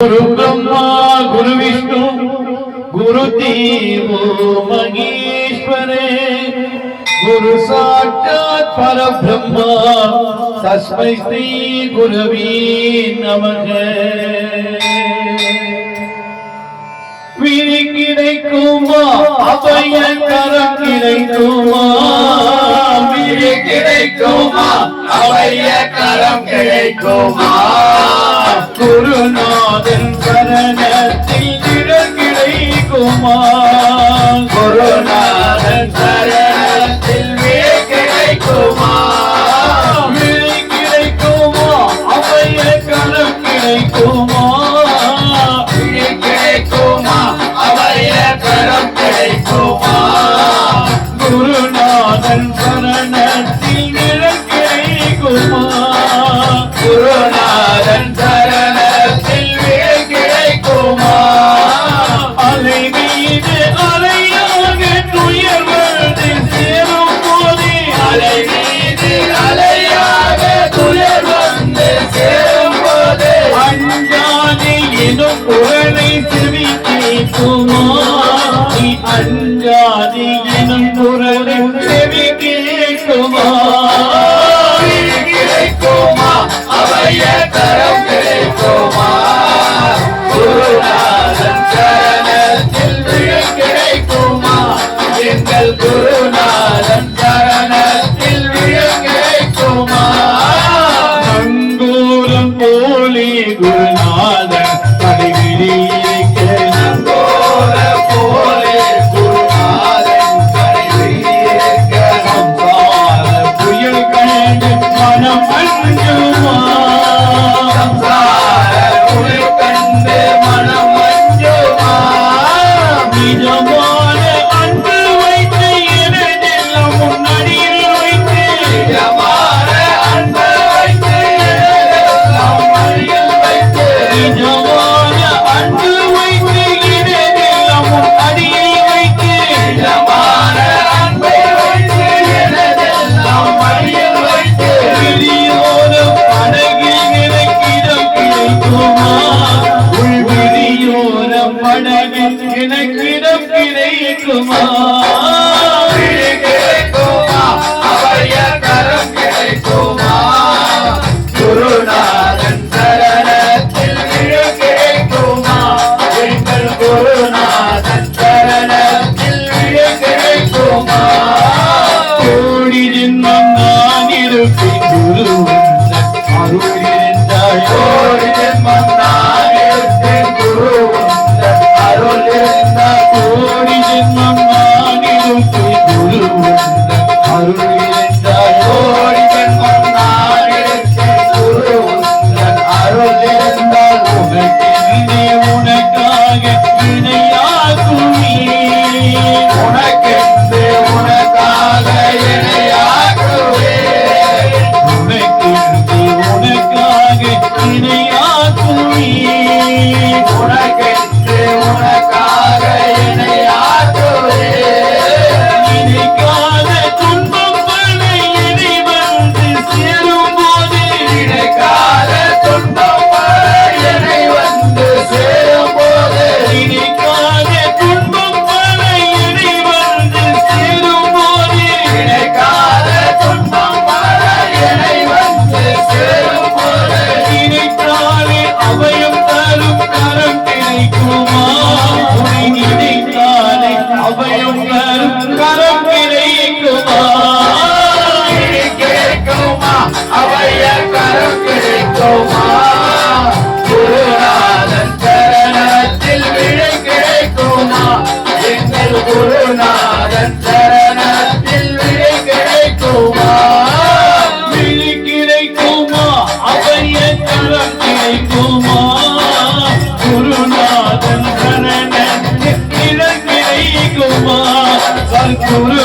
गुरु ब्रह्मा गुरु विष्णु गुरु देवो महेश्वरे गुरु साक्षात् परब्रह्मा तस्मै श्री गुरवे नमः விழி கிடைக்குமா அபய கரம் கிடைக்குமா விழி கிடைக்குமா அபய கரம் கிடைக்குமா குருநாதன் சரணத்தில் இடம் கிடைக்குமா? குருநாதன் அஞ்சாதி எனும் குரலின் செவி கிழக்குமா கிழக்குமா அவைய தரவு 啊 ஒரு